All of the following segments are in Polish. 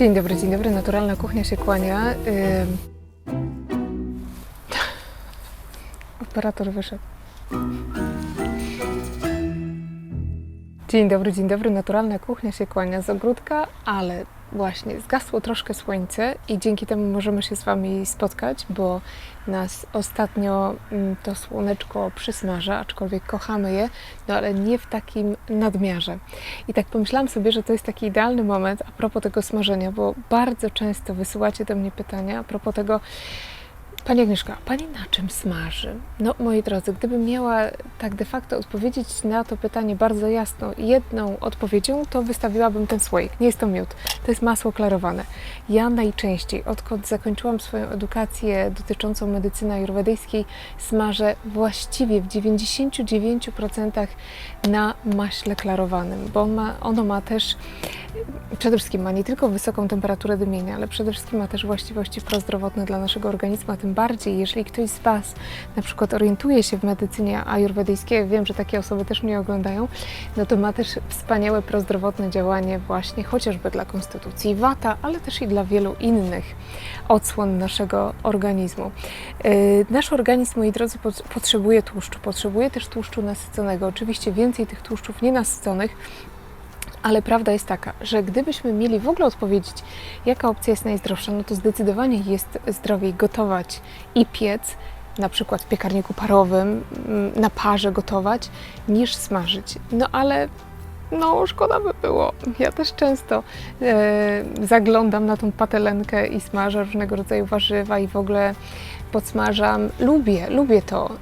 Dzień dobry, dzień dobry. Naturalna kuchnia się kłania. Operator wyszedł. Dzień dobry, dzień dobry. Naturalna kuchnia się kłania z ogródka, ale właśnie zgasło troszkę słońce i dzięki temu możemy się z Wami spotkać, bo nas ostatnio mm, to słoneczko przysmaża, aczkolwiek kochamy je, no ale nie w takim nadmiarze. I tak pomyślałam sobie, że to jest taki idealny moment a propos tego smażenia, bo bardzo często wysyłacie do mnie pytania a propos tego, Pani Agnieszka, Pani na czym smaży? No, moi drodzy, gdybym miała tak de facto odpowiedzieć na to pytanie bardzo jasno jedną odpowiedzią, to wystawiłabym ten słoik. Nie jest to miód, to jest masło klarowane. Ja najczęściej, odkąd zakończyłam swoją edukację dotyczącą medycyny ajurwedyjskiej, smażę właściwie w 99% na maśle klarowanym, bo on ma, ono ma też przede wszystkim ma nie tylko wysoką temperaturę dymienia, ale przede wszystkim ma też właściwości prozdrowotne dla naszego organizmu, a tym bardziej, jeżeli ktoś z Was na przykład orientuje się w medycynie ajurwedyjskiej, wiem, że takie osoby też mnie oglądają, no to ma też wspaniałe prozdrowotne działanie właśnie chociażby dla konstytucji wata, ale też i dla wielu innych odsłon naszego organizmu. Yy, nasz organizm, moi drodzy, pot- potrzebuje tłuszczu, potrzebuje też tłuszczu nasyconego. Oczywiście więcej tych tłuszczów nienasyconych, ale prawda jest taka, że gdybyśmy mieli w ogóle odpowiedzieć, jaka opcja jest najzdrowsza, no to zdecydowanie jest zdrowiej gotować i piec, na przykład w piekarniku parowym, mm, na parze gotować, niż smażyć. No ale no szkoda by było. Ja też często e, zaglądam na tą patelenkę i smażę różnego rodzaju warzywa i w ogóle podsmażam. Lubię, lubię to. E,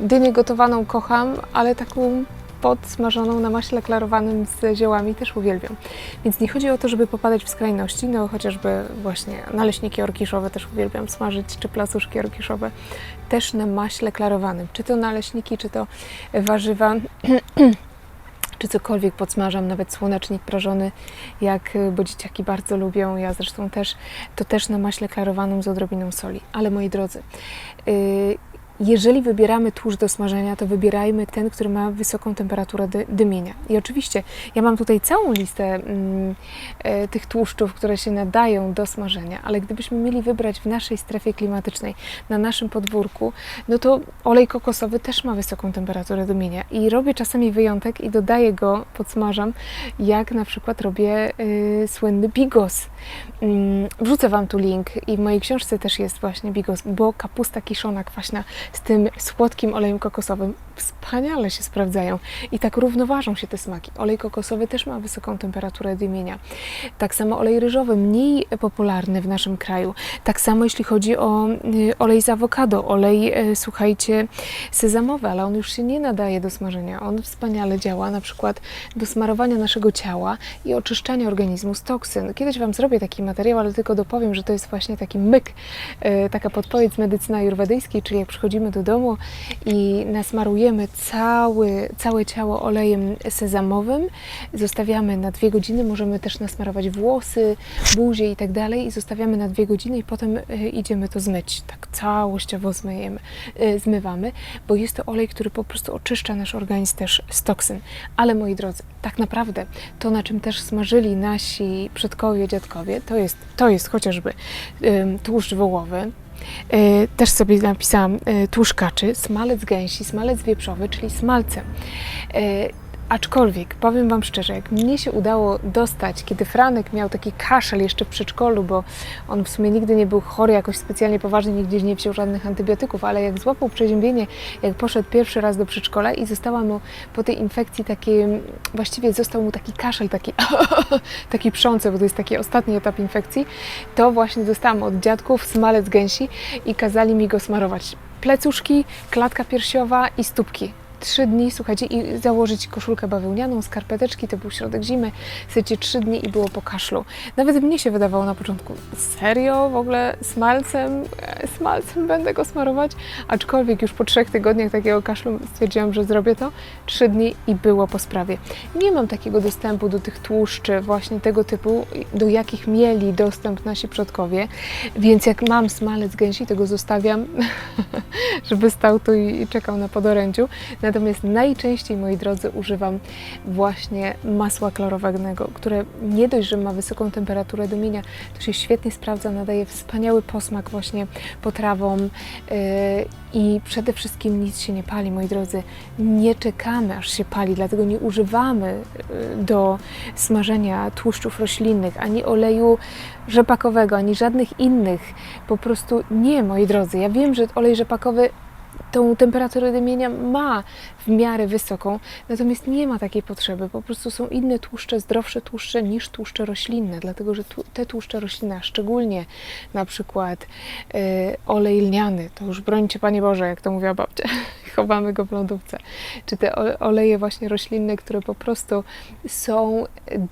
dynię gotowaną kocham, ale taką podsmażoną na maśle klarowanym z ziołami też uwielbiam. Więc nie chodzi o to, żeby popadać w skrajności, no chociażby właśnie naleśniki orkiszowe też uwielbiam smażyć, czy placuszki orkiszowe też na maśle klarowanym. Czy to naleśniki, czy to warzywa, czy cokolwiek podsmażam, nawet słonecznik prażony, jak y, bo dzieciaki bardzo lubią, ja zresztą też, to też na maśle klarowanym z odrobiną soli. Ale moi drodzy, yy, jeżeli wybieramy tłuszcz do smażenia, to wybierajmy ten, który ma wysoką temperaturę dy dymienia. I oczywiście ja mam tutaj całą listę mm, e, tych tłuszczów, które się nadają do smażenia, ale gdybyśmy mieli wybrać w naszej strefie klimatycznej, na naszym podwórku, no to olej kokosowy też ma wysoką temperaturę dymienia. I robię czasami wyjątek i dodaję go, podsmażam, jak na przykład robię y, słynny bigos. Mm, wrzucę Wam tu link i w mojej książce też jest właśnie bigos, bo kapusta kiszona, kwaśna z tym słodkim olejem kokosowym wspaniale się sprawdzają i tak równoważą się te smaki. Olej kokosowy też ma wysoką temperaturę dymienia. Tak samo olej ryżowy, mniej popularny w naszym kraju. Tak samo jeśli chodzi o y, olej z awokado, olej, y, słuchajcie, sezamowy, ale on już się nie nadaje do smażenia. On wspaniale działa na przykład do smarowania naszego ciała i oczyszczania organizmu z toksyn. Kiedyś Wam zrobię taki materiał, ale tylko dopowiem, że to jest właśnie taki myk, y, taka podpowiedź medycyny ajurwedyjskiej, czyli jak przychodzimy do domu i nasmarujemy cały, całe ciało olejem sezamowym, zostawiamy na dwie godziny, możemy też nasmarować włosy, buzię i tak dalej. I zostawiamy na dwie godziny i potem y, idziemy to zmyć, tak całościowo zmyjemy, y, zmywamy, bo jest to olej, który po prostu oczyszcza nasz organizm też z toksyn. Ale moi drodzy, tak naprawdę to, na czym też smażyli nasi przodkowie, dziadkowie, to jest, to jest chociażby tłuszcz wołowy, E, też sobie napisałam e, tłuszcz kaczy, smalec gęsi, smalec wieprzowy, czyli smalcem. Aczkolwiek powiem Wam szczerze, jak mnie się udało dostać, kiedy Franek miał taki kaszel jeszcze w przedszkolu, bo on w sumie nigdy nie był chory jakoś specjalnie poważnie, nigdzie nie wziął żadnych antybiotyków, ale jak złapał przeziębienie, jak poszedł pierwszy raz do przedszkola i została mu po tej infekcji taki, właściwie został mu taki kaszel, taki, taki przące, bo to jest taki ostatni etap infekcji, to właśnie dostałam od dziadków smalec gęsi i kazali mi go smarować. Plecuszki, klatka piersiowa i stópki trzy dni, słuchajcie, i założyć koszulkę bawełnianą, skarpeteczki, to był środek zimy, słuchajcie, trzy dni i było po kaszlu. Nawet mnie się wydawało na początku, serio, w ogóle smalcem, e, smalcem będę go smarować, aczkolwiek już po trzech tygodniach takiego kaszlu stwierdziłam, że zrobię to, trzy dni i było po sprawie. Nie mam takiego dostępu do tych tłuszczy właśnie tego typu, do jakich mieli dostęp nasi przodkowie, więc jak mam smalec gęsi, to go zostawiam, żeby stał tu i czekał na podorędziu. Natomiast najczęściej, moi drodzy, używam właśnie masła klarowego, które nie dość, że ma wysoką temperaturę do mienia, to się świetnie sprawdza, nadaje wspaniały posmak właśnie potrawom yy, i przede wszystkim nic się nie pali, moi drodzy. Nie czekamy, aż się pali, dlatego nie używamy yy, do smażenia tłuszczów roślinnych, ani oleju rzepakowego, ani żadnych innych. Po prostu nie, moi drodzy. Ja wiem, że olej rzepakowy tą temperaturę dymienia ma w miarę wysoką, natomiast nie ma takiej potrzeby. Po prostu są inne tłuszcze, zdrowsze tłuszcze niż tłuszcze roślinne, dlatego że te tłuszcze roślinne, szczególnie na przykład y, olej lniany, to już brońcie Panie Boże, jak to mówiła babcia, chowamy go w lodówce, czy te oleje właśnie roślinne, które po prostu są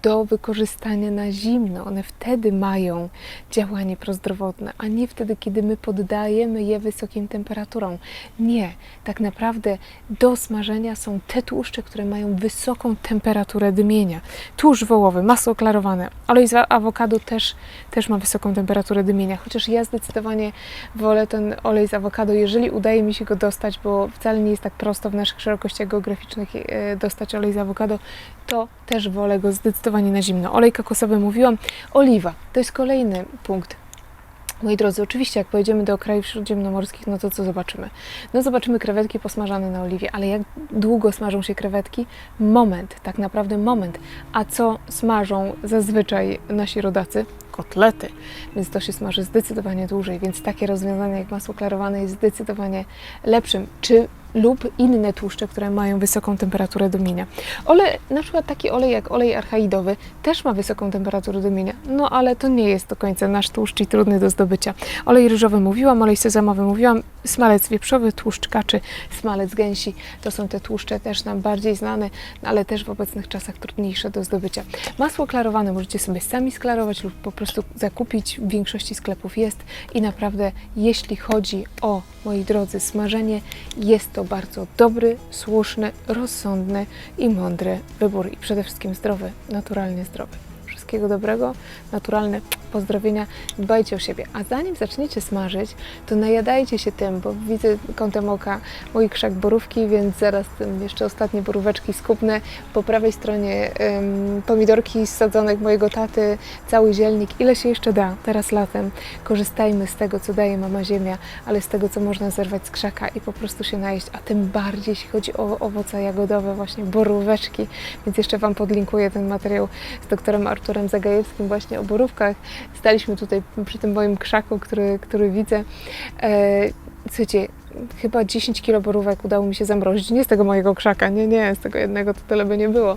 do wykorzystania na zimno, one wtedy mają działanie prozdrowotne, a nie wtedy, kiedy my poddajemy je wysokim temperaturom. Nie, tak naprawdę do smażenia są te tłuszcze, które mają wysoką temperaturę dymienia. Tłuszcz wołowy, masło klarowane, olej z awokado też, też ma wysoką temperaturę dymienia, chociaż ja zdecydowanie wolę ten olej z awokado, jeżeli udaje mi się go dostać, bo wcale nie jest tak prosto w naszych szerokościach geograficznych e, dostać olej z awokado, to też wolę go zdecydowanie na zimno. Olej kokosowy mówiłam, oliwa, to jest kolejny punkt. Moi drodzy, oczywiście jak pojedziemy do krajów śródziemnomorskich, no to co zobaczymy? No zobaczymy krewetki posmażane na oliwie, ale jak długo smażą się krewetki? Moment, tak naprawdę moment. A co smażą zazwyczaj nasi rodacy? Kotlety, więc to się smaży zdecydowanie dłużej, więc takie rozwiązanie jak masło klarowane jest zdecydowanie lepszym. Czy lub inne tłuszcze, które mają wysoką temperaturę domienia. Olej, na przykład taki olej jak olej archaidowy też ma wysoką temperaturę domienia, no ale to nie jest do końca nasz tłuszcz i trudny do zdobycia. Olej ryżowy mówiłam, olej sezamowy mówiłam, smalec wieprzowy, tłuszcz kaczy, smalec gęsi, to są te tłuszcze też nam bardziej znane, no ale też w obecnych czasach trudniejsze do zdobycia. Masło klarowane możecie sobie sami sklarować lub po prostu zakupić, w większości sklepów jest i naprawdę jeśli chodzi o, moi drodzy, smażenie, jest to bardzo dobry, słuszny, rozsądny i mądry wybór i przede wszystkim zdrowy, naturalnie zdrowy. Wszystkiego dobrego, naturalne pozdrowienia, dbajcie o siebie. A zanim zaczniecie smażyć, to najadajcie się tym, bo widzę kątem oka mój krzak borówki, więc zaraz jeszcze ostatnie boróweczki skupnę. Po prawej stronie ym, pomidorki z sadzonek mojego taty, cały zielnik, ile się jeszcze da teraz latem. Korzystajmy z tego, co daje mama ziemia, ale z tego, co można zerwać z krzaka i po prostu się najeść, a tym bardziej jeśli chodzi o owoce jagodowe, właśnie boróweczki, więc jeszcze Wam podlinkuję ten materiał z doktorem Arturem Zagajewskim właśnie o borówkach. Staliśmy tutaj przy tym moim krzaku, który, który widzę. E, słuchajcie, chyba 10 kilo borówek udało mi się zamrozić. Nie z tego mojego krzaka, nie, nie, z tego jednego to tyle by nie było.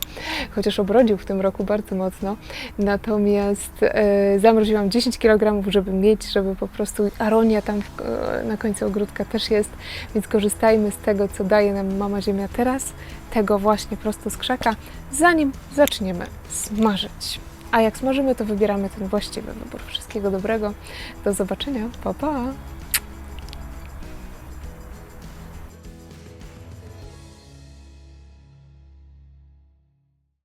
Chociaż obrodził w tym roku bardzo mocno. Natomiast e, zamroziłam 10 kg, żeby mieć, żeby po prostu aronia tam w, e, na końcu ogródka też jest, więc korzystajmy z tego, co daje nam mama ziemia teraz, tego właśnie prosto z krzaka, zanim zaczniemy smażyć. A jak smażymy, to wybieramy ten właściwy wybór. Wszystkiego dobrego. Do zobaczenia. Pa, pa.